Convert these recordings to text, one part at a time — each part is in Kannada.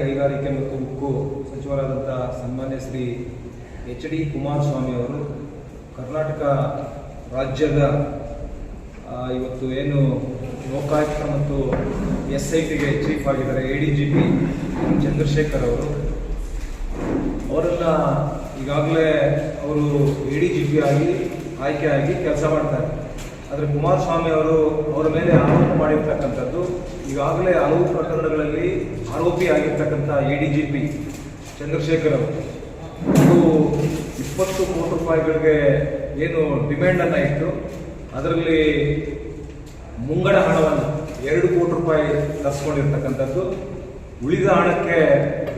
ಕೈಗಾರಿಕೆ ಮತ್ತು ಉಕ್ಕು ಸಚಿವರಾದಂಥ ಸನ್ಮಾನ್ಯ ಶ್ರೀ ಎಚ್ ಡಿ ಕುಮಾರಸ್ವಾಮಿ ಅವರು ಕರ್ನಾಟಕ ರಾಜ್ಯದ ಇವತ್ತು ಏನು ಲೋಕಾಯುಕ್ತ ಮತ್ತು ಎಸ್ ಐ ಪಿಗೆ ಚೀಫ್ ಆಗಿದ್ದಾರೆ, A D G P Chandrashekar ಅವರು. ಅವರನ್ನ ಈಗಾಗಲೇ ಅವರು ಎ ಡಿ ಜಿ ಪಿ ಆಗಿ ಆಯ್ಕೆಯಾಗಿ ಕೆಲಸ ಮಾಡ್ತಾರೆ ಆದರೆ ಕುಮಾರಸ್ವಾಮಿ ಅವರು ಅವರ ಮೇಲೆ ಆರೋಪ ಮಾಡಿರ್ತಕ್ಕಂಥದ್ದು ಈಗಾಗಲೇ ಹಲವು ಪ್ರಕರಣಗಳಲ್ಲಿ ಆರೋಪಿ ಆಗಿರ್ತಕ್ಕಂಥ A D G P Chandrashekar ಅವರು. ಅದು ಇಪ್ಪತ್ತು ಕೋಟಿ ರೂಪಾಯಿಗಳಿಗೆ ಏನು ಡಿಮ್ಯಾಂಡನ್ನು ಇತ್ತು ಅದರಲ್ಲಿ ಮುಂಗಡ ಹಣವನ್ನು ಎರಡು ಕೋಟಿ ರೂಪಾಯಿ ತರಿಸ್ಕೊಂಡಿರ್ತಕ್ಕಂಥದ್ದು ಉಳಿದ ಹಣಕ್ಕೆ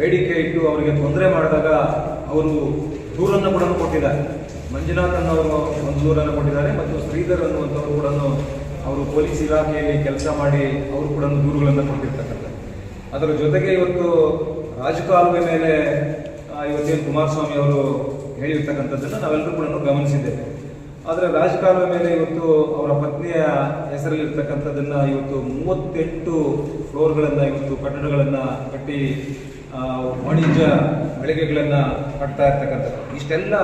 ಬೇಡಿಕೆ ಇಟ್ಟು ಅವರಿಗೆ ತೊಂದರೆ ಮಾಡಿದಾಗ ಅವರು ದೂರನ್ನು ಕೂಡ ಕೊಟ್ಟಿದ್ದಾರೆ. ಮಂಜುನಾಥ್ ಅನ್ನೋರು ಒಂದು ದೂರನ್ನು ಕೊಟ್ಟಿದ್ದಾರೆ ಮತ್ತು ಶ್ರೀಧರ್ ಅನ್ನುವಂಥವ್ರು ಕೂಡ ಅವರು ಪೊಲೀಸ್ ಇಲಾಖೆಯಲ್ಲಿ ಕೆಲಸ ಮಾಡಿ ಅವರು ಕೂಡ ದೂರುಗಳನ್ನು ಕೊಟ್ಟಿರ್ತಕ್ಕಂಥ ಅದರ ಜೊತೆಗೆ ಇವತ್ತು ರಾಜಕಾಲುವೆ ಮೇಲೆ ಇವತ್ತೇನು ಕುಮಾರಸ್ವಾಮಿ ಅವರು ಹೇಳಿರ್ತಕ್ಕಂಥದ್ದನ್ನು ನಾವೆಲ್ಲರೂ ಕೂಡ ಗಮನಿಸಿದ್ದೇವೆ. ಆದರೆ ರಾಜಕಾಲುವೆ ಮೇಲೆ ಇವತ್ತು ಅವರ ಪತ್ನಿಯ ಹೆಸರಲ್ಲಿರ್ತಕ್ಕಂಥದ್ದನ್ನು ಇವತ್ತು ಮೂವತ್ತೆಂಟು ಫ್ಲೋರ್ಗಳನ್ನು ಇವತ್ತು ಕಟ್ಟಡಗಳನ್ನು ಕಟ್ಟಿ ವಾಣಿಜ್ಯ ಮಳಿಗೆಗಳನ್ನು ಕಟ್ತಾ ಇರ್ತಕ್ಕಂಥದ್ದು. ಇಷ್ಟೆಲ್ಲ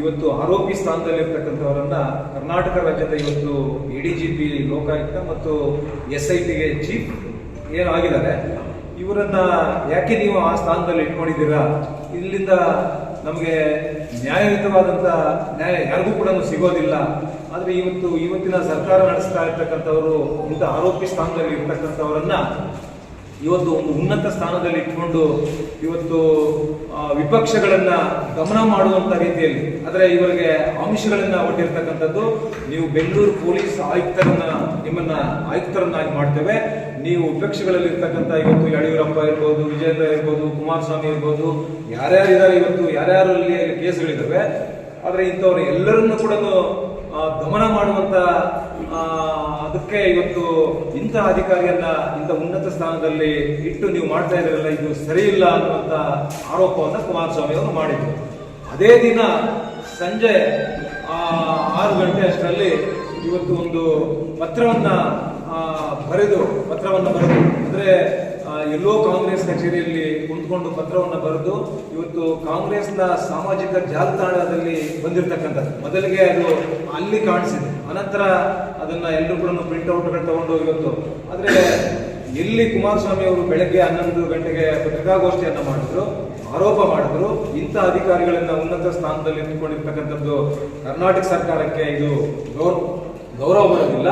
ಇವತ್ತು ಆರೋಪಿ ಸ್ಥಾನದಲ್ಲಿರ್ತಕ್ಕಂಥವರನ್ನ ಕರ್ನಾಟಕ ರಾಜ್ಯದ ಇವತ್ತು A D G P Lokayukta ಮತ್ತು ಎಸ್ ಐ ಟಿಗೆ ಚೀಫ್ ಏನಾಗಿದ್ದಾರೆ, ಇವರನ್ನ ಯಾಕೆ ನೀವು ಆ ಸ್ಥಾನದಲ್ಲಿ ಇಟ್ಕೊಂಡಿದ್ದೀರಾ? ಇಲ್ಲಿಂದ ನಮಗೆ ನ್ಯಾಯಯುತವಾದಂಥ ನ್ಯಾಯ ಯಾರಿಗೂ ಕೂಡ ಸಿಗೋದಿಲ್ಲ. ಆದರೆ ಇವತ್ತು ಇವತ್ತಿನ ಸರ್ಕಾರ ನಡೆಸ್ತಾ ಇರ್ತಕ್ಕಂಥವರು, ಇಂಥ ಆರೋಪಿ ಸ್ಥಾನದಲ್ಲಿ ಇರ್ತಕ್ಕಂಥವರನ್ನ ಇವತ್ತು ಒಂದು ಉನ್ನತ ಸ್ಥಾನದಲ್ಲಿ ಇಟ್ಕೊಂಡು ಇವತ್ತು ವಿಪಕ್ಷಗಳನ್ನ ಗಮನ ಮಾಡುವಂತ ರೀತಿಯಲ್ಲಿ, ಆದರೆ ಇವರಿಗೆ ಆಂಶಗಳನ್ನ ಒಡ್ಡಿರ್ತಕ್ಕಂಥದ್ದು ನೀವು ಬೆಂಗಳೂರು ಪೊಲೀಸ್ ಆಯುಕ್ತರನ್ನ, ನಿಮ್ಮನ್ನ ಆಯುಕ್ತರನ್ನಾಗಿ ಮಾಡ್ತೇವೆ. ನೀವು ವಿಪಕ್ಷಗಳಲ್ಲಿ ಇರ್ತಕ್ಕಂಥ ಇವತ್ತು ಯಡಿಯೂರಪ್ಪ ಇರ್ಬೋದು ವಿಜೇಂದ್ರ ಇರ್ಬೋದು, ಕುಮಾರಸ್ವಾಮಿ ಇರ್ಬೋದು, ಯಾರ್ಯಾರು ಇದ್ದಾರೆ ಇವತ್ತು ಯಾರ್ಯಾರಲ್ಲಿ ಕೇಸ್ಗಳಿದ್ದಾವೆ ಆದರೆ ಇಂಥವ್ರು ಎಲ್ಲರನ್ನೂ ಕೂಡ ಗಮನ ಮಾಡುವಂತ ಅದಕ್ಕೆ ಇವತ್ತು ಇಂಥ ಅಧಿಕಾರಿಯನ್ನ ಇಂಥ ಉನ್ನತ ಸ್ಥಾನದಲ್ಲಿ ಇಟ್ಟು ನೀವು ಮಾಡ್ತಾ ಇದ್ದೀರಲ್ಲ, ಇದು ಸರಿ ಇಲ್ಲ ಅನ್ನುವಂಥ ಆರೋಪವನ್ನು ಕುಮಾರಸ್ವಾಮಿ ಅವರು ಮಾಡಿದ್ರು. ಅದೇ ದಿನ ಸಂಜೆ ಆರು ಗಂಟೆ ಅಷ್ಟರಲ್ಲಿ ಇವತ್ತು ಒಂದು ಪತ್ರವನ್ನ ಬರೆದು, ಪತ್ರವನ್ನು ಬರೆದು, ಅಂದ್ರೆ ಎಲ್ಲೋ ಕಾಂಗ್ರೆಸ್ ಕಚೇರಿಯಲ್ಲಿ ಕುಂತ್ಕೊಂಡು ಪತ್ರವನ್ನು ಬರೆದು ಇವತ್ತು ಕಾಂಗ್ರೆಸ್ನ ಸಾಮಾಜಿಕ ಜಾಲತಾಣದಲ್ಲಿ ಬಂದಿರತಕ್ಕಂಥದ್ದು. ಮೊದಲಿಗೆ ಅದು ಅಲ್ಲಿ ಕಾಣಿಸಿದೆ ಅನಂತರ ಅದನ್ನ ಎಲ್ಲರೂ ಕೂಡ ಪ್ರಿಂಟ್ ಔಟ್ಗಳು ತಗೊಂಡು ಇವತ್ತು ಆದ್ರೆ ಎಲ್ಲಿ ಕುಮಾರಸ್ವಾಮಿ ಅವರು ಬೆಳಗ್ಗೆ ಹನ್ನೊಂದು ಗಂಟೆಗೆ ಪತ್ರಿಕಾಗೋಷ್ಠಿಯನ್ನ ಮಾಡಿದ್ರು, ಆರೋಪ ಮಾಡಿದ್ರು. ಇಂಥ ಅಧಿಕಾರಿಗಳನ್ನ ಉನ್ನತ ಸ್ಥಾನದಲ್ಲಿ ನಿಂತ್ಕೊಂಡಿರ್ತಕ್ಕಂಥದ್ದು ಕರ್ನಾಟಕ ಸರ್ಕಾರಕ್ಕೆ ಇದು ಗೌರವ ಗೌರವ ಬರೋದಿಲ್ಲ.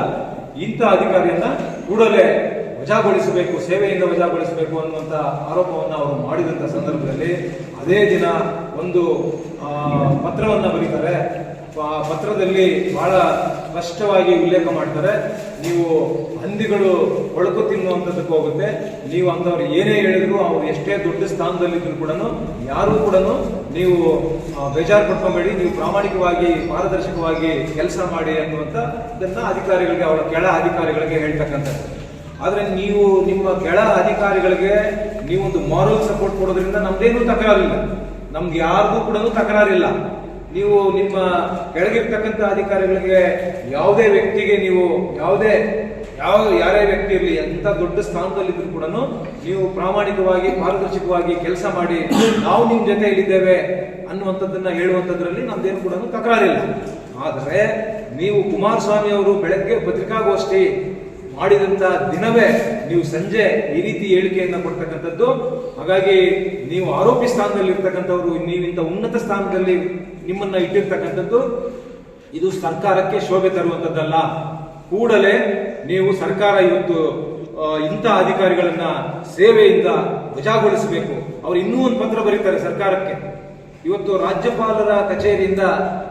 ಇಂಥ ಅಧಿಕಾರಿಯನ್ನ ಕೂಡಲೇ ವಜಾಗೊಳಿಸಬೇಕು, ಸೇವೆಯಿಂದ ವಜಾಗೊಳಿಸಬೇಕು ಅನ್ನುವಂಥ ಆರೋಪವನ್ನು ಅವರು ಮಾಡಿದಂಥ ಸಂದರ್ಭದಲ್ಲಿ ಅದೇ ದಿನ ಒಂದು ಪತ್ರವನ್ನು ಬರೀತಾರೆ. ಪತ್ರದಲ್ಲಿ ಬಹಳ ಸ್ಪಷ್ಟವಾಗಿ ಉಲ್ಲೇಖ ಮಾಡ್ತಾರೆ. ನೀವು ಹಂದಿಗಳು ಒಳಕು ತಿನ್ನುವಂಥದ್ದಕ್ಕೆ ಹೋಗುತ್ತೆ. ನೀವು ಅಂಥವ್ರು ಏನೇ ಹೇಳಿದ್ರು ಅವ್ರು ಎಷ್ಟೇ ದೊಡ್ಡ ಸ್ಥಾನದಲ್ಲಿದ್ರು ಕೂಡ ಯಾರು ಕೂಡ ನೀವು ಬೇಜಾರು ಪಡ್ಕೊಬೇಡಿ. ನೀವು ಪ್ರಾಮಾಣಿಕವಾಗಿ, ಪಾರದರ್ಶಕವಾಗಿ ಕೆಲಸ ಮಾಡಿ ಅನ್ನುವಂಥ ಇದನ್ನ ಅಧಿಕಾರಿಗಳಿಗೆ, ಅವರ ಕೆಳ ಅಧಿಕಾರಿಗಳಿಗೆ ಹೇಳ್ತಕ್ಕಂಥದ್ದು. ಆದರೆ ನೀವು ನಿಮ್ಮ ಕೆಳ ಅಧಿಕಾರಿಗಳಿಗೆ ನೀವೊಂದು ಮಾರಲ್ ಸಪೋರ್ಟ್ ಕೊಡೋದ್ರಿಂದ ನಮ್ದೇನೂ ತಕರಾರಿಲ್ಲ. ನಮ್ಗೆ ಯಾರಿಗೂ ಕೂಡ ತಕರಾರಿಲ್ಲ. ನೀವು ನಿಮ್ಮ ಕೆಳಗಿರ್ತಕ್ಕಂಥ ಅಧಿಕಾರಿಗಳಿಗೆ ಯಾವುದೇ ವ್ಯಕ್ತಿಗೆ ನೀವು ಯಾವುದೇ, ಯಾವ, ಯಾರೇ ವ್ಯಕ್ತಿ ಇರಲಿ ಎಂತ ದೊಡ್ಡ ಸ್ಥಾನದಲ್ಲಿದ್ದರೂ ಕೂಡ ನೀವು ಪ್ರಾಮಾಣಿಕವಾಗಿ, ಪಾರದರ್ಶಕವಾಗಿ ಕೆಲಸ ಮಾಡಿ ನಾವು ನಿಮ್ಮ ಜೊತೆ ಇಲ್ಲಿದ್ದೇವೆ ಅನ್ನುವಂಥದ್ದನ್ನ ಹೇಳುವಂಥದ್ರಲ್ಲಿ ನಮ್ದೇನು ಕೂಡ ತಕರಾರಿಲ್ಲ. ಆದರೆ ನೀವು ಕುಮಾರಸ್ವಾಮಿ ಅವರು ಬೆಳಗ್ಗೆ ಪತ್ರಿಕಾಗೋಷ್ಠಿ ಮಾಡಿದಂತ ದಿನವೇ ನೀವು ಸಂಜೆ ಈ ರೀತಿ ಹೇಳಿಕೆಯನ್ನ ಕೊಡ್ತಕ್ಕಂಥದ್ದು. ಹಾಗಾಗಿ ನೀವು ಆರೋಪಿ ಸ್ಥಾನದಲ್ಲಿ ಇರ್ತಕ್ಕಂಥವ್ರು ನೀವಿಂತ ಉನ್ನತ ಸ್ಥಾನದಲ್ಲಿ ನಿಮ್ಮನ್ನ ಇಟ್ಟಿರ್ತಕ್ಕಂಥದ್ದು, ಇದು ಸರ್ಕಾರಕ್ಕೆ ಶೋಭೆ ತರುವಂತದ್ದಲ್ಲ ಕೂಡಲೇ ನೀವು ಸರ್ಕಾರ ಇವತ್ತು ಇಂಥ ಅಧಿಕಾರಿಗಳನ್ನ ಸೇವೆಯಿಂದ ವಜಾಗೊಳಿಸಬೇಕು ಅವ್ರು ಇನ್ನೂ ಒಂದು ಪತ್ರ ಬರೀತಾರೆ ಸರ್ಕಾರಕ್ಕೆ. ಇವತ್ತು ರಾಜ್ಯಪಾಲರ ಕಚೇರಿಯಿಂದ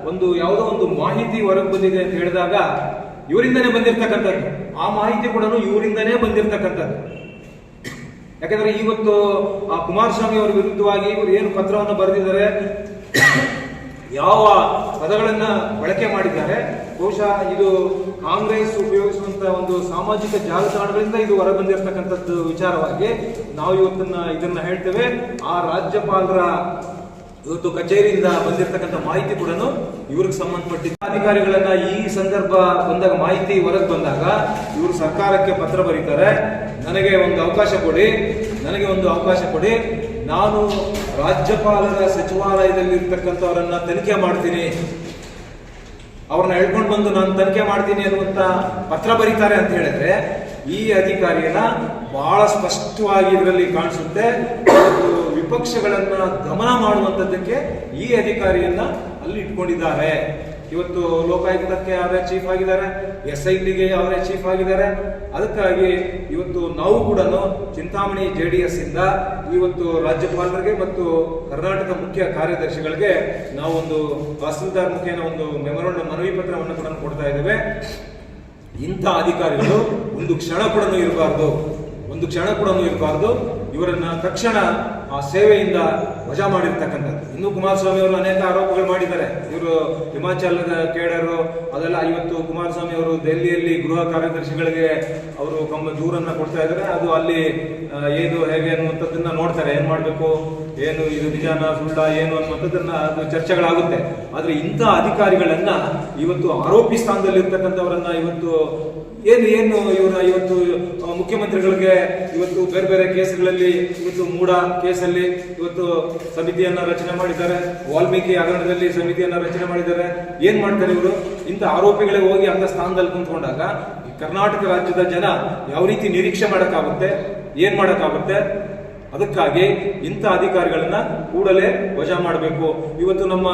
ಒಂದು ಯಾವುದೋ ಒಂದು ಮಾಹಿತಿ ಹೊರಗೆ ಬಂದಿದೆ ಅಂತ ಹೇಳಿದಾಗ ಇವರಿಂದನೇ ಬಂದಿರ್ತಕ್ಕಂಥದ್ದು. ಆ ಮಾಹಿತಿ ಕೂಡ ಇವರಿಂದನೇ ಬಂದಿರ್ತಕ್ಕಂಥದ್ದು. ಯಾಕಂದ್ರೆ ಇವತ್ತು ಆ ಕುಮಾರಸ್ವಾಮಿ ಅವರ ವಿರುದ್ಧವಾಗಿ ಇವರು ಏನು ಪತ್ರವನ್ನು ಬರೆದಿದ್ದಾರೆ, ಯಾವ ಪದಗಳನ್ನ ಬಳಕೆ ಮಾಡಿದ್ದಾರೆ, ಬಹುಶಃ ಇದು ಕಾಂಗ್ರೆಸ್ ಉಪಯೋಗಿಸುವಂತ ಒಂದು ಸಾಮಾಜಿಕ ಜಾಲತಾಣಗಳಿಂದ ಇದು ಹೊರ ಬಂದಿರತಕ್ಕಂಥದ್ದು ವಿಚಾರವಾಗಿ ನಾವು ಇವತ್ತನ್ನ ಇದನ್ನ ಹೇಳ್ತೇವೆ. ಆ ರಾಜ್ಯಪಾಲರ ಇವತ್ತು ಕಚೇರಿಯಿಂದ ಬಂದಿರತಕ್ಕಂಥ ಮಾಹಿತಿ ಕೂಡ ಇವ್ರಿಗೆ ಸಂಬಂಧಪಟ್ಟಿದ್ದ ಅಧಿಕಾರಿಗಳನ್ನ ಈ ಸಂದರ್ಭ ಬಂದಾಗ, ಮಾಹಿತಿ ಹೊರಗೆ ಬಂದಾಗ ಇವರು ಸರ್ಕಾರಕ್ಕೆ ಪತ್ರ ಬರೀತಾರೆ. ನನಗೆ ಒಂದು ಅವಕಾಶ ಕೊಡಿ, ನನಗೆ ಒಂದು ಅವಕಾಶ ಕೊಡಿ. ನಾನು ರಾಜ್ಯಪಾಲರ ಸಚಿವಾಲಯದಲ್ಲಿ ಇರ್ತಕ್ಕಂಥವರನ್ನ ತನಿಖೆ ಮಾಡ್ತೀನಿ. ಅವ್ರನ್ನ ಹೇಳ್ಕೊಂಡು ಬಂದು ನಾನು ತನಿಖೆ ಮಾಡ್ತೀನಿ ಅನ್ನುವಂತ ಪತ್ರ ಬರೀತಾರೆ ಅಂತ ಹೇಳಿದ್ರೆ ಈ ಅಧಿಕಾರಿಯನ್ನ ಬಹಳ ಸ್ಪಷ್ಟವಾಗಿ ಇದರಲ್ಲಿ ಕಾಣಿಸುತ್ತೆ. ವಿಪಕ್ಷಗಳನ್ನ ದಮನ ಮಾಡುವಂತದ್ದಕ್ಕೆ ಈ ಅಧಿಕಾರಿಯನ್ನ ಅಲ್ಲಿ ಇಟ್ಕೊಂಡಿದ್ದಾರೆ. ಇವತ್ತು ಲೋಕಾಯುಕ್ತಕ್ಕೆ ಅವರೇ ಚೀಫ್ ಆಗಿದ್ದಾರೆ ಎಸ್ ಐ ಟಿಗೆ ಅವರೇ ಚೀಫ್ ಆಗಿದ್ದಾರೆ. ಅದಕ್ಕಾಗಿ ಇವತ್ತು ನಾವು ಕೂಡ ಚಿಂತಾಮಣಿ ಜೆ ಡಿ ಎಸ್ ಇಂದ ಇವತ್ತು ರಾಜ್ಯಪಾಲರಿಗೆ ಮತ್ತು ಕರ್ನಾಟಕ ಮುಖ್ಯ ಕಾರ್ಯದರ್ಶಿಗಳಿಗೆ ನಾವೊಂದು ತಹಸೀಲ್ದಾರ್ ಮುಖೇನ ಒಂದು ಮೆಮೊರಂಡಮ್ ಮನವಿ ಪತ್ರವನ್ನು ಕೂಡ ಕೊಡ್ತಾ ಇದ್ದೇವೆ. ಇಂಥ ಅಧಿಕಾರಿಗಳು ಒಂದು ಕ್ಷಣ ಕೂಡ ಇರಬಾರ್ದು. ಒಂದು ಕ್ಷಣ ಕೂಡ ಇರಬಾರ್ದು. ಇವರನ್ನ ತಕ್ಷಣ ಆ ಸೇವೆಯಿಂದ ವಜಾ ಮಾಡಿರ್ತಕ್ಕಂಥದ್ದು. ಇನ್ನು ಕುಮಾರಸ್ವಾಮಿ ಅವರು ಅನೇಕ ಆರೋಪಗಳು ಮಾಡಿದ್ದಾರೆ. ಇವರು ಹಿಮಾಚಲದ ಕೇಡರು, ಅದೆಲ್ಲ ಇವತ್ತು ಕುಮಾರಸ್ವಾಮಿ ಅವರು ದೆಹಲಿಯಲ್ಲಿ ಗೃಹ ಕಾರ್ಯದರ್ಶಿಗಳಿಗೆ ಅವರು ಕಮ್ಮ ದೂರನ್ನ ಕೊಡ್ತಾ ಇದ್ದಾರೆ. ಅದು ಅಲ್ಲಿ ಏನು, ಹೇಗೆ ಅನ್ನುವಂಥದ್ದನ್ನ ನೋಡ್ತಾರೆ. ಏನು ಮಾಡಬೇಕು? ಏನು, ಇದು ನಿಜಾನ, ಸುಳ್ಳ, ಏನು ಅನ್ನುವಂಥದ್ದನ್ನ ಅದು ಚರ್ಚೆಗಳಾಗುತ್ತೆ. ಆದರೆ ಇಂಥ ಅಧಿಕಾರಿಗಳನ್ನ ಇವತ್ತು ಆರೋಪಿ ಸ್ಥಾನದಲ್ಲಿ ಇರ್ತಕ್ಕಂಥವರನ್ನ ಇವತ್ತು ಏನು ಏನು ಇವರ ಇವತ್ತು ಮುಖ್ಯಮಂತ್ರಿಗಳಿಗೆ ಇವತ್ತು ಬೇರೆ ಬೇರೆ ಕೇಸ್ಗಳಲ್ಲಿ ಇವತ್ತು ಮೂಡ ಕೇಸಲ್ಲಿ ಇವತ್ತು ಸಮಿತಿಯನ್ನ ರಚನೆ ಮಾಡಿದ್ದಾರೆ. ವಾಲ್ಮೀಕಿ ಹಗರಣದಲ್ಲಿ ಸಮಿತಿಯನ್ನ ರಚನೆ ಮಾಡಿದ್ದಾರೆ. ಏನ್ ಮಾಡ್ತಾರೆ ಇವರು? ಇಂಥ ಆರೋಪಿಗಳೇ ಹೋಗಿ ಅಂತ ಸ್ಥಾನದಲ್ಲಿ ಕುಂತ್ಕೊಂಡಾಗ ಕರ್ನಾಟಕ ರಾಜ್ಯದ ಜನ ಯಾವ ರೀತಿ ನಿರೀಕ್ಷೆ ಮಾಡೋಕ್ಕಾಗುತ್ತೆ, ಏನ್ ಮಾಡೋಕ್ಕಾಗುತ್ತೆ? ಅದಕ್ಕಾಗಿ ಇಂಥ ಅಧಿಕಾರಿಗಳನ್ನ ಕೂಡಲೇ ವಜಾ ಮಾಡಬೇಕು. ಇವತ್ತು ನಮ್ಮ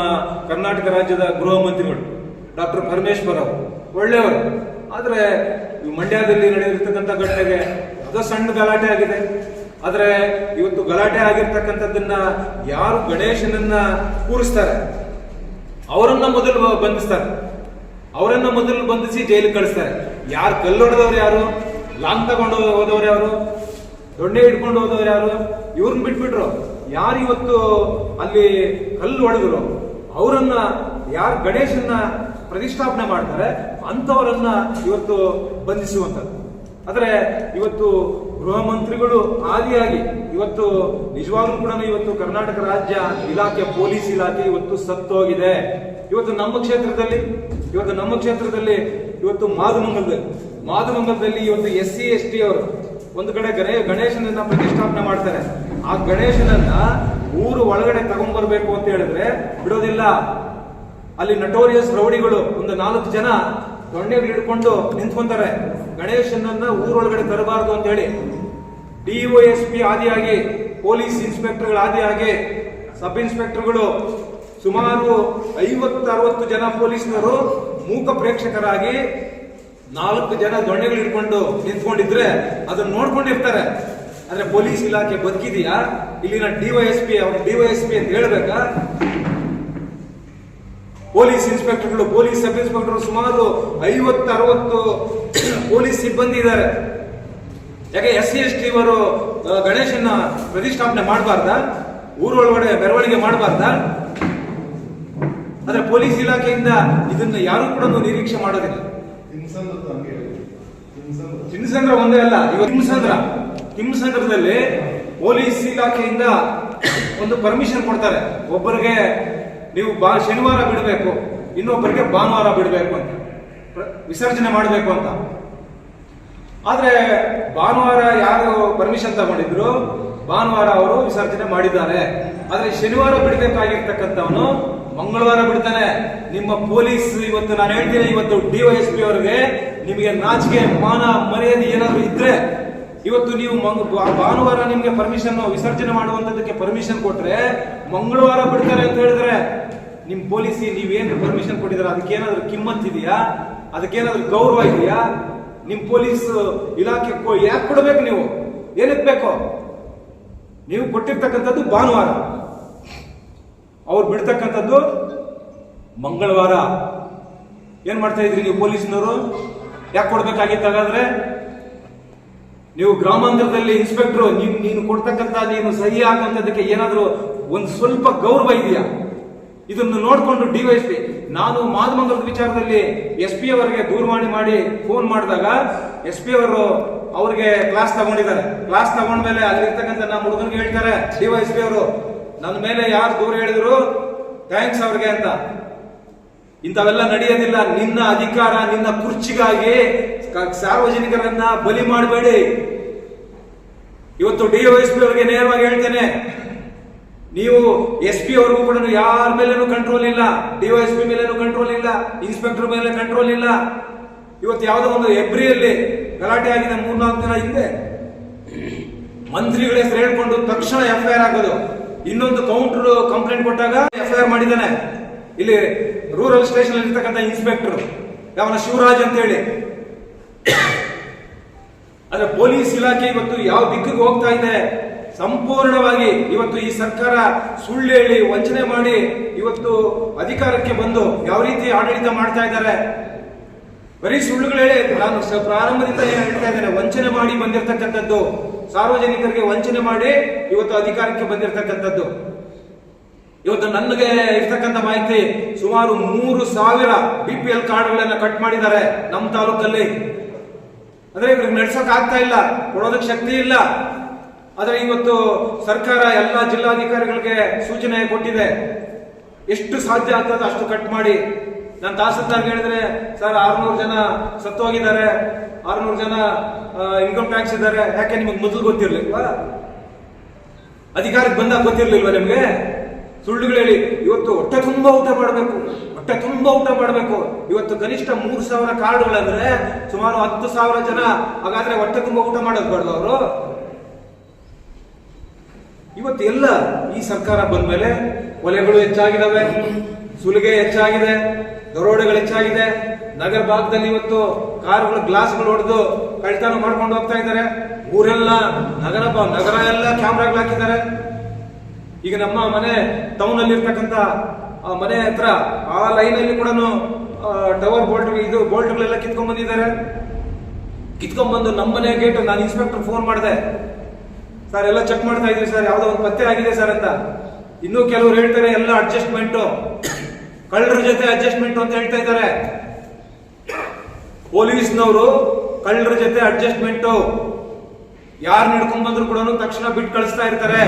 ಕರ್ನಾಟಕ ರಾಜ್ಯದ ಗೃಹ ಮಂತ್ರಿಗಳು ಡಾಕ್ಟರ್ ಪರಮೇಶ್ವರ್ ಅವರು ಒಳ್ಳೆಯವರು. ಆದರೆ ಮಂಡ್ಯದಲ್ಲಿ ನಡೆದಿರ್ತಕ್ಕಂಥ ಘಟನೆಗೆ ಅದು ಸಣ್ಣ ಗಲಾಟೆ ಆಗಿದೆ. ಆದ್ರೆ ಇವತ್ತು ಗಲಾಟೆ ಆಗಿರ್ತಕ್ಕಂಥದ್ದನ್ನ ಯಾರು ಗಣೇಶನನ್ನ ಕೂರಿಸ್ತಾರೆ? ಅವರನ್ನ ಮೊದಲು ಬಂಧಿಸ್ತಾರೆ. ಅವರನ್ನ ಮೊದಲು ಬಂಧಿಸಿ ಜೈಲಿಗೆ ಕಳಿಸ್ತಾರೆ. ಯಾರು ಕಲ್ಲೊಡೆದವ್ರು ಯಾರು? ಲಾಂಗ್ ತಗೊಂಡು ಹೋದವ್ರು ಯಾರು? ದೊಣ್ಣೆ ಹಿಡ್ಕೊಂಡು ಹೋದವ್ರು ಯಾರು? ಇವ್ರನ್ನ ಬಿಟ್ಬಿಟ್ರು. ಯಾರು ಇವತ್ತು ಅಲ್ಲಿ ಕಲ್ಲು ಹೊಡೆದ್ರು ಅವರನ್ನ ಯಾರು ಗಣೇಶನ್ನ ಪ್ರತಿಷ್ಠಾಪನೆ ಮಾಡ್ತಾರೆ ಅಂತವರನ್ನ ಇವತ್ತು ಬಂಧಿಸುವಂಥದ್ದು. ಆದರೆ ಇವತ್ತು ಗೃಹ ಮಂತ್ರಿಗಳು ಆದಿಯಾಗಿ, ಇವತ್ತು ನಿಜವಾಗ್ಲೂ ಕೂಡ ಇವತ್ತು ಕರ್ನಾಟಕ ರಾಜ್ಯ ಇಲಾಖೆ ಪೊಲೀಸ್ ಇಲಾಖೆ ಇವತ್ತು ಸತ್ತೋಗಿದೆ. ಇವತ್ತು ನಮ್ಮ ಕ್ಷೇತ್ರದಲ್ಲಿ, ಇವತ್ತು ನಮ್ಮ ಕ್ಷೇತ್ರದಲ್ಲಿ, ಇವತ್ತು ಮಾಧುಮಂಗಲದಲ್ಲಿ ಮಾಧುಮಂಗಲದಲ್ಲಿ ಇವತ್ತು ಎಸ್ ಸಿ ಎಸ್ ಟಿ ಅವರು ಒಂದು ಕಡೆ ಗಣೇ, ಗಣೇಶನನ್ನ ಪ್ರತಿಷ್ಠಾಪನೆ ಮಾಡ್ತಾರೆ. ಆ ಗಣೇಶನನ್ನ ಊರು ಒಳಗಡೆ ತಗೊಂಡ್ಬರ್ಬೇಕು ಅಂತ ಹೇಳಿದ್ರೆ ಬಿಡೋದಿಲ್ಲ. ಅಲ್ಲಿ ನಟೋರಿಯಸ್ ರೌಡಿಗಳು ಒಂದು ನಾಲ್ಕು ಜನ ದೊಣ್ಣೆಗಳು ಹಿಡ್ಕೊಂಡು ನಿಂತ್ಕೊಂತಾರೆ. ಗಣೇಶನನ್ನ ಊರೊಳಗಡೆ ತರಬಾರದು ಅಂತ ಹೇಳಿ ಡಿಒಎಸ್ಪಿ ಆದಿಯಾಗಿ, ಪೊಲೀಸ್ ಇನ್ಸ್ಪೆಕ್ಟರ್ಗಳ ಆದಿಯಾಗಿ, ಸಬ್ ಇನ್ಸ್ಪೆಕ್ಟರ್ಗಳು ಸುಮಾರು ಐವತ್ತು ಅರವತ್ತು ಜನ ಪೊಲೀಸ್ನವರು ಮೂಕ ಪ್ರೇಕ್ಷಕರಾಗಿ ನಾಲ್ಕು ಜನ ದೊಣ್ಣೆಗಳು ಇಟ್ಕೊಂಡು ನಿಂತ್ಕೊಂಡಿದ್ರೆ ಅದನ್ನ ನೋಡ್ಕೊಂಡಿರ್ತಾರೆ. ಅಂದ್ರೆ ಪೊಲೀಸ್ ಇಲಾಖೆ ಬದುಕಿದೆಯಾ? ಇಲ್ಲಿನ ಡಿವೈಎಸ್ಪಿ, ಅವ್ರ ಡಿವೈಎಸ್ಪಿ ಅಂತ ಹೇಳ್ಬೇಕಾ? ಪೊಲೀಸ್ ಇನ್ಸ್ಪೆಕ್ಟರ್ಗಳು ಪೊಲೀಸ್ ಸಬ್ ಇನ್ಸ್ಪೆಕ್ಟರ್ ಸುಮಾರು ಐವತ್ತು ಅರವತ್ತು ಪೊಲೀಸ್ ಸಿಬ್ಬಂದಿ ಇದ್ದಾರೆ. ಯಾಕೆ ಎಸ್ ಸಿ ಎಸ್ ಟಿ ಅವರು ಗಣೇಶನ ಪ್ರತಿಷ್ಠಾಪನೆ ಮಾಡಬಾರ್ದ? ಊರೊಳಗಡೆ ಮೆರವಣಿಗೆ ಮಾಡಬಾರ್ದ? ಆದ್ರೆ ಪೊಲೀಸ್ ಇಲಾಖೆಯಿಂದ ಇದನ್ನ ಯಾರು ಕೂಡ ನಿರೀಕ್ಷೆ ಮಾಡೋದಿಲ್ಲ. ತಿನ್ಸಂದ್ರ. ಒಂದೇ ಅಲ್ಲ ಇವತ್ತು ತಿಮ್ಸಂದ್ರ. ತಿಮ್ಸಂದ್ರದಲ್ಲಿ ಪೊಲೀಸ್ ಇಲಾಖೆಯಿಂದ ಒಂದು ಪರ್ಮಿಷನ್ ಕೊಡ್ತಾರೆ. ಒಬ್ಬರಿಗೆ ನೀವು ಬಾ ಶನಿವಾರ ಬಿಡಬೇಕು, ಇನ್ನೊಬ್ಬರಿಗೆ ಭಾನುವಾರ ಬಿಡಬೇಕು ಅಂತ. ವಿಸರ್ಜನೆ ಮಾಡಬೇಕು ಅಂತ. ಆದ್ರೆ ಭಾನುವಾರ ಯಾರು ಪರ್ಮಿಷನ್ ತಗೊಂಡಿದ್ರು, ಭಾನುವಾರ ಅವರು ವಿಸರ್ಜನೆ ಮಾಡಿದ್ದಾರೆ. ಆದ್ರೆ ಶನಿವಾರ ಬಿಡಬೇಕಾಗಿರ್ತಕ್ಕಂಥವನು ಮಂಗಳವಾರ ಬಿಡ್ತಾನೆ. ನಿಮ್ಮ ಪೊಲೀಸ್ ಇವತ್ತು ನಾನು ಹೇಳ್ತೀನಿ, ಇವತ್ತು ಡಿವೈಎಸ್ಪಿ ಅವರಿಗೆ ನಿಮಗೆ ನಾಚಿಕೆ, ಮಾನ, ಮರ್ಯಾದೆ ಏನಾದರೂ ಇದ್ರೆ ಇವತ್ತು ನೀವು ಮಂಗ್- ಭಾನುವಾರ ನಿಮ್ಗೆ ಪರ್ಮಿಷನ್ ವಿಸರ್ಜನೆ ಮಾಡುವಂತದಕ್ಕೆ ಪರ್ಮಿಷನ್ ಕೊಟ್ರೆ ಮಂಗಳವಾರ ಬಿಡ್ತಾರೆ ಅಂತ ಹೇಳಿದ್ರೆ ನಿಮ್ ಪೊಲೀಸಿ ನೀವೇನು ಪರ್ಮಿಷನ್ ಕೊಟ್ಟಿದ್ರೆ ಅದಕ್ಕೇನಾದ್ರೂ ಕಿಮ್ಮತ್ ಇದೆಯಾ? ಅದಕ್ಕೇನಾದ್ರೂ ಗೌರವ ಇದೆಯಾ? ನಿಮ್ ಪೊಲೀಸ್ ಇಲಾಖೆ ಯಾಕೆ ಕೊಡ್ಬೇಕು ನೀವು? ಏನಕ್ಕೆ ಬೇಕು? ನೀವು ಕೊಟ್ಟಿರ್ತಕ್ಕಂಥದ್ದು ಭಾನುವಾರ. ಅವ್ರು ಬಿಡ್ತಕ್ಕಂಥದ್ದು ಮಂಗಳವಾರ. ಏನ್ ಮಾಡ್ತಾ ಇದ್ರಿ ನೀವು ಪೊಲೀಸ್ನವರು? ಯಾಕೆ ಕೊಡ್ಬೇಕಾಗಿತ್ತು ಹಾಗಾದ್ರೆ? ನೀವು ಗ್ರಾಮಾಂತರದಲ್ಲಿ ಇನ್ಸ್ಪೆಕ್ಟರ್ ನೀನು ನೀನು ಕೊಡ್ತಕ್ಕಂಥ, ನೀನು ಸಹಿ ಹಾಕುವಂಥದ್ದಕ್ಕೆ ಏನಾದರೂ ಒಂದು ಸ್ವಲ್ಪ ಗೌರವ ಇದೆಯಾ? ಇದನ್ನು ನೋಡಿಕೊಂಡು ಡಿವೈಎಸ್ಪಿ ನಾನು ಮಾದಮಂಗಲದ ವಿಚಾರದಲ್ಲಿ ಎಸ್ ಪಿ ಅವರಿಗೆ ದೂರವಾಣಿ ಮಾಡಿ ಫೋನ್ ಮಾಡಿದಾಗ ಎಸ್ ಪಿ ಅವರು ಅವ್ರಿಗೆ ಕ್ಲಾಸ್ ತಗೊಂಡಿದ್ದಾರೆ. ಕ್ಲಾಸ್ ತಗೊಂಡ್ಮೇಲೆ ಅಲ್ಲಿರ್ತಕ್ಕಂಥ ನಮ್ಮ ಹುಡುಗನಿಗೆ ಹೇಳ್ತಾರೆ ಡಿವೈಎಸ್ಪಿ ಅವರು ನನ್ನ ಮೇಲೆ ಯಾರು ದೂರ ಹೇಳಿದ್ರು? ಥ್ಯಾಂಕ್ಸ್ ಅವ್ರಿಗೆ ಅಂತ. ಇಂಥವೆಲ್ಲ ನಡೆಯೋದಿಲ್ಲ. ನಿನ್ನ ಅಧಿಕಾರ, ನಿನ್ನ ಕುರ್ಚಿಗಾಗಿ ಸಾರ್ವಜನಿಕರನ್ನ ಬಲಿ ಮಾಡಬೇಡಿ. ಇವತ್ತು ಡಿ ಎಸ್ ಪಿ ಅವರಿಗೆ ನೇರವಾಗಿ ಹೇಳ್ತೇನೆ. ನೀವು ಎಸ್ ಪಿ ಅವ್ರಿಗೂ ಕೂಡ ಯಾರ ಮೇಲೇನು ಕಂಟ್ರೋಲ್ ಇಲ್ಲ. ಡಿವೈಎಸ್ಪಿ ಮೇಲೇನು ಕಂಟ್ರೋಲ್ ಇಲ್ಲ. ಇನ್ಸ್ಪೆಕ್ಟರ್ ಮೇಲೆ ಕಂಟ್ರೋಲ್ ಇಲ್ಲ. ಇವತ್ತು ಯಾವುದೋ ಒಂದು ಎಬ್ರಿಯಲ್ಲಿ ಗಲಾಟೆ ಆಗಿದೆ ಮೂರ್ನಾಲ್ಕು ದಿನ ಹಿಂದೆ. ಮಂತ್ರಿಗಳ ಹೆಸರು ಹೇಳ್ಕೊಂಡು ತಕ್ಷಣ ಎಫ್ಐಆರ್ ಆಗೋದು ಇನ್ನೊಂದು ಕೌಂಟರ್ ಕಂಪ್ಲೇಂಟ್ ಕೊಟ್ಟಾಗ ಎಫ್ ಐ ಆರ್ ಮಾಡಿದ್ದಾನೆ. ಇಲ್ಲಿ ರೂರಲ್ ಸ್ಟೇಷನ್ ಇರ್ತಕ್ಕಂಥ ಇನ್ಸ್ಪೆಕ್ಟರ್ ಯಾವನ ಶಿವರಾಜ್ ಅಂತ ಹೇಳಿ ಅಂದ್ರೆ ಪೊಲೀಸ್ ಇಲಾಖೆ ಇವತ್ತು ಯಾವ ದಿಕ್ಕಿಗೆ ಹೋಗ್ತಾ ಇದೆ? ಸಂಪೂರ್ಣವಾಗಿ ಇವತ್ತು ಈ ಸರ್ಕಾರ ಸುಳ್ಳು ಹೇಳಿ ವಂಚನೆ ಮಾಡಿ ಇವತ್ತು ಅಧಿಕಾರಕ್ಕೆ ಬಂದು ಯಾವ ರೀತಿ ಆಡಳಿತ ಮಾಡ್ತಾ ಇದ್ದಾರೆ? ಬರೀ ಸುಳ್ಳುಗಳು ಹೇಳಿ ನಾನು ಪ್ರಾರಂಭದಿಂದ ಏನ್ ಹೇಳ್ತಾ ಇದ್ದೇನೆ, ವಂಚನೆ ಮಾಡಿ ಬಂದಿರತಕ್ಕಂಥದ್ದು, ಸಾರ್ವಜನಿಕರಿಗೆ ವಂಚನೆ ಮಾಡಿ ಇವತ್ತು ಅಧಿಕಾರಕ್ಕೆ ಬಂದಿರತಕ್ಕಂಥದ್ದು. ಇವತ್ತು ನನಗೆ ಇರ್ತಕ್ಕಂಥ ಮಾಹಿತಿ ಸುಮಾರು ಮೂರು ಸಾವಿರ ಬಿ ಪಿ ಎಲ್ ಕಾರ್ಡ್ಗಳನ್ನ ಕಟ್ ಮಾಡಿದ್ದಾರೆ ನಮ್ಮ ತಾಲೂಕಲ್ಲಿ. ಅಂದ್ರೆ ಇವ್ರಿಗೆ ನಡ್ಸಕ್ ಆಗ್ತಾ ಇಲ್ಲ, ಕೊಡೋದಕ್ಕೆ ಶಕ್ತಿ ಇಲ್ಲ. ಆದರೆ ಇವತ್ತು ಸರ್ಕಾರ ಎಲ್ಲ ಜಿಲ್ಲಾಧಿಕಾರಿಗಳಿಗೆ ಸೂಚನೆ ಕೊಟ್ಟಿದೆ. ಎಷ್ಟು ಸಾಧ್ಯ ಆಗ್ತದೆ ಅಷ್ಟು ಕಟ್ ಮಾಡಿ. ನಾನು ತಹಸೀಲ್ದಾರ್ಗೆ ಹೇಳಿದ್ರೆ, ಸರ್, ಆರ್ನೂರು ಜನ ಸತ್ತೋಗಿದ್ದಾರೆ. ಆರ್ನೂರು ಜನ ಇನ್ಕಮ್ ಟ್ಯಾಕ್ಸ್ ಇದ್ದಾರೆ. ಯಾಕೆ ನಿಮಗೆ ಮೊದಲು ಗೊತ್ತಿರ್ಲಿಲ್ವಾ? ಅಧಿಕಾರಕ್ಕೆ ಬಂದಾಗ ಗೊತ್ತಿರ್ಲಿಲ್ವಾ ನಿಮ್ಗೆ? ಸುಳ್ಳುಗಳು ಇವತ್ತು ಹೊಟ್ಟೆ ತುಂಬ ಊಟ ಮಾಡಬೇಕು. ಹೊಟ್ಟೆ ತುಂಬ ಊಟ ಮಾಡಬೇಕು. ಇವತ್ತು ಕನಿಷ್ಠ ಮೂರು ಸಾವಿರ ಕಾರ್ಡ್ಗಳಂದ್ರೆ ಸುಮಾರು ಹತ್ತು ಸಾವಿರ ಜನ ಹಾಗಾದ್ರೆ ಹೊಟ್ಟೆ ತುಂಬ ಊಟ ಮಾಡೋದು ಅವರು? ಇವತ್ತು ಎಲ್ಲ ಈ ಸರ್ಕಾರ ಬಂದ ಮೇಲೆ ಕೊಲೆಗಳು ಹೆಚ್ಚಾಗಿದ್ದಾವೆ ಸುಲಿಗೆ ಹೆಚ್ಚಾಗಿದೆ, ದರೋಡೆಗಳು ಹೆಚ್ಚಾಗಿದೆ. ನಗರ ಭಾಗದಲ್ಲಿ ಇವತ್ತು ಕಾರುಗಳು, ಗ್ಲಾಸ್ಗಳು ಹೊಡೆದು ಕಳ್ತನ ಮಾಡ್ಕೊಂಡು ಹೋಗ್ತಾ ಇದ್ದಾರೆ. ಊರೆಲ್ಲ ನಗರ ನಗರ ಎಲ್ಲ ಕ್ಯಾಮ್ರಾಗಳು ಹಾಕಿದ್ದಾರೆ. ಈಗ ನಮ್ಮ ಮನೆ ಟೌನ್ ಅಲ್ಲಿ ಇರ್ತಕ್ಕಂಥ, ಆ ಮನೆ ಹತ್ರ ಆ ಲೈನ್ ಅಲ್ಲಿ ಕೂಡ ಟವರ್ ಬೋಲ್ಟ್ ಇದು ಬೋಲ್ಟ್ಗಳೆಲ್ಲ ಕಿತ್ಕೊಂಡ್ ಬಂದಿದ್ದಾರೆ. ಕಿತ್ಕೊಂಡ್ ಬಂದು ನಮ್ಮ ಮನೆ ಗೇಟ್ ನಾನು ಇನ್ಸ್ಪೆಕ್ಟರ್ ಫೋನ್ ಮಾಡಿದೆ. ಸರ್, ಎಲ್ಲ ಚೆಕ್ ಮಾಡ್ತಾ ಇದೀವಿ ಸರ್, ಯಾವ್ದೋ ಒಂದು ಪತ್ತೆ ಆಗಿದೆ ಸರ್ ಅಂತ. ಇನ್ನೂ ಕೆಲವರು ಹೇಳ್ತಾರೆ, ಎಲ್ಲ ಅಡ್ಜಸ್ಟ್ಮೆಂಟ್ ಕಳ್ಳರ ಜೊತೆ ಅಡ್ಜಸ್ಟ್ಮೆಂಟ್ ಅಂತ ಹೇಳ್ತಾ ಇದ್ದಾರೆ. ಪೊಲೀಸ್ನವರು ಕಳ್ಳರ ಜೊತೆ ಅಡ್ಜಸ್ಟ್ಮೆಂಟ್ ಯಾರು ನಡ್ಕೊಂಡ್ ಬಂದ್ರು ಕೂಡ ತಕ್ಷಣ ಬಿಟ್ಟು ಕಳಿಸ್ತಾ ಇರ್ತಾರೆ.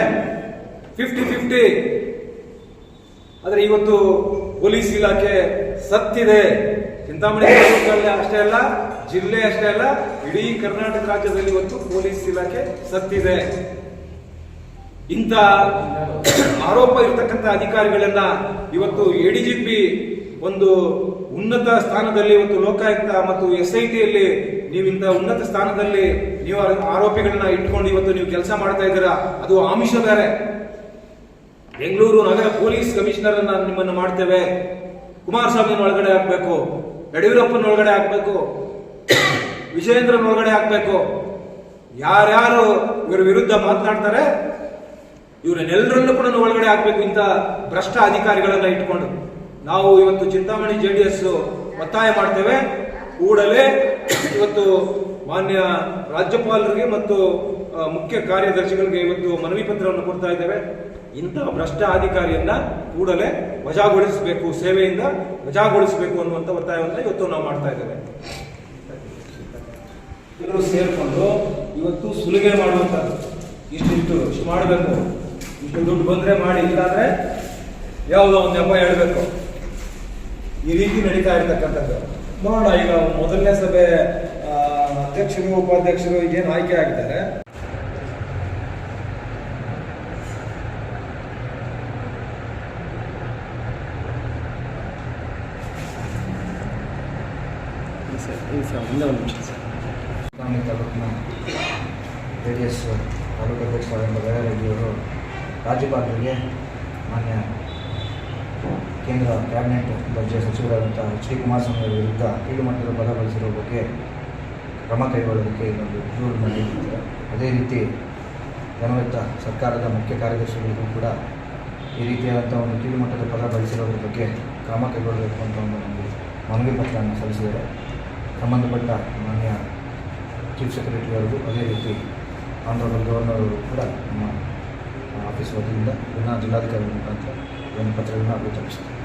ಫಿಫ್ಟಿ ಫಿಫ್ಟಿ ಆದರೆ ಇವತ್ತು ಪೊಲೀಸ್ ಇಲಾಖೆ ಸತ್ತಿದೆ. ಚಿಂತಾಮಣಿ ಅಷ್ಟೇ ಅಲ್ಲ, ಜಿಲ್ಲೆ ಅಷ್ಟೇ ಅಲ್ಲ, ಇಡೀ ಕರ್ನಾಟಕ ರಾಜ್ಯದಲ್ಲಿ ಇವತ್ತು ಪೊಲೀಸ್ ಇಲಾಖೆ ಸತ್ತಿದೆ. ಇಂಥ ಆರೋಪ ಇರತಕ್ಕಂಥ ಅಧಿಕಾರಿಗಳನ್ನ ಇವತ್ತು ಎಡಿಜಿಪಿ ಒಂದು ಉನ್ನತ ಸ್ಥಾನದಲ್ಲಿ ಇವತ್ತು ಲೋಕಾಯುಕ್ತ ಮತ್ತು ಎಸ್ ಐ ಟಿಯಲ್ಲಿ ನೀವು ಇಂಥ ಉನ್ನತ ಸ್ಥಾನದಲ್ಲಿ ನೀವು ಆರೋಪಿಗಳನ್ನ ಇಟ್ಕೊಂಡು ಇವತ್ತು ನೀವು ಕೆಲಸ ಮಾಡ್ತಾ ಇದ್ದೀರಾ? ಅದು ಆಮಿಷ ಬೇರೆ ಬೆಂಗಳೂರು ನಗರ ಪೊಲೀಸ್ ಕಮಿಷನರ್ ನಿಮ್ಮನ್ನು ಮಾಡ್ತೇವೆ. ಕುಮಾರಸ್ವಾಮಿ ಒಳಗಡೆ ಹಾಕ್ಬೇಕು ಯಡಿಯೂರಪ್ಪನ ಒಳಗಡೆ ಹಾಕ್ಬೇಕು, ವಿಜಯೇಂದ್ರನ ಒಳಗಡೆ ಹಾಕ್ಬೇಕು. ಯಾರ್ಯಾರು ಇವರ ವಿರುದ್ಧ ಮಾತನಾಡ್ತಾರೆ ಇವರನ್ನೆಲ್ಲರನ್ನು ಕೂಡ ಒಳಗಡೆ ಹಾಕ್ಬೇಕು ಇಂಥ ಭ್ರಷ್ಟ ಅಧಿಕಾರಿಗಳನ್ನ ಇಟ್ಕೊಂಡು. ನಾವು ಇವತ್ತು ಚಿಂತಾಮಣಿ ಜೆ ಡಿ ಎಸ್ ಒತ್ತಾಯ ಮಾಡ್ತೇವೆ. ಕೂಡಲೇ ಇವತ್ತು ಮಾನ್ಯ ರಾಜ್ಯಪಾಲರಿಗೆ ಮತ್ತು ಮುಖ್ಯ ಕಾರ್ಯದರ್ಶಿಗಳಿಗೆ ಇವತ್ತು ಮನವಿ ಪತ್ರವನ್ನು ಕೊಡ್ತಾ ಇದ್ದೇವೆ. ಇಂತಹ ಭ್ರಷ್ಟ ಅಧಿಕಾರಿಯನ್ನ ಕೂಡಲೇ ವಜಾಗೊಳಿಸಬೇಕು, ಸೇವೆಯಿಂದ ವಜಾಗೊಳಿಸಬೇಕು ಅನ್ನುವಂಥ ಒತ್ತಾಯವನ್ನು ಇವತ್ತು ನಾವು ಮಾಡ್ತಾ ಇದ್ದೇವೆ. ಎಲ್ಲರೂ ಸೇರ್ಕೊಂಡು ಇವತ್ತು ಸುಲಿಗೆ ಮಾಡುವಂಥದ್ದು ಇಷ್ಟಿಷ್ಟು ಇಷ್ಟು ಮಾಡಬೇಕು. ಇಷ್ಟು ದುಡ್ಡು ಬಂದ್ರೆ ಮಾಡಿ, ಇಲ್ಲಾಂದ್ರೆ ಯಾವುದೋ ಒಂದು ನೆಪ ಹೇಳಬೇಕು. ಈ ರೀತಿ ನಡೀತಾ ಇರ್ತಕ್ಕಂಥದ್ದು. ನೋಡೋಣ, ಈಗ ಮೊದಲನೇ ಸಭೆ ಅಧ್ಯಕ್ಷರು, ಉಪಾಧ್ಯಕ್ಷರು ಈಗೇನು ಆಯ್ಕೆ ಆಗಿದ್ದಾರೆ. ಚಿಂತಾಮಣಿ ತಾಲೂಕಿನ ಜೆ ಡಿ ಎಸ್ ತಾಲೂಕು ಅಧ್ಯಕ್ಷರಾದಂಥ ದಯಾರೆಡ್ಡಿಯವರು ರಾಜ್ಯಪಾಲರಿಗೆ ಮಾನ್ಯ ಕೇಂದ್ರ ಕ್ಯಾಬಿನೆಟ್ ದರ್ಜೆ ಸಚಿವರಾದಂಥ ಎಚ್ ಡಿ ಕುಮಾರಸ್ವಾಮಿ ಅವರ ವಿರುದ್ಧ ಕೀಳು ಮಟ್ಟದ ಪದ ಬಳಸಿರುವ ಬಗ್ಗೆ ಕ್ರಮ ಕೈಗೊಳ್ಳೋದಕ್ಕೆ ಇನ್ನೊಂದು ದೂರು ನಡೆಯುತ್ತಿದೆ ಅದೇ ರೀತಿ ಜನವೆತ್ತ ಸರ್ಕಾರದ ಮುಖ್ಯ ಕಾರ್ಯದರ್ಶಿಗಳಿಗೂ ಕೂಡ ಈ ರೀತಿಯಾದಂಥ ಒಂದು ಕೀಳು ಮಟ್ಟದ ಪದ ಬಳಸಿರೋದ್ರ ಬಗ್ಗೆ ಕ್ರಮ ಕೈಗೊಳ್ಳಬೇಕು ಅಂತ ಒಂದು ನಮಗೆ ಮನವಿ ಪತ್ರವನ್ನು ಸಲ್ಲಿಸಿದ್ದಾರೆ. ಸಂಬಂಧಪಟ್ಟ ಮಾನ್ಯ ಚೀಫ್ ಸೆಕ್ರೆಟರಿ ಅದೇ ರೀತಿ ಆಂಧ್ರದ ಗವರ್ನರ್ ಕೂಡ ನಮ್ಮ ಆಫೀಸ್ ವತಿಯಿಂದ ಪುನಃ ಜಿಲ್ಲಾಧಿಕಾರಿ ಮುಖಾಂತರ ಒಂದು ಪತ್ರವನ್ನು ಅಭಿತರಿಸಿದ್ದಾರೆ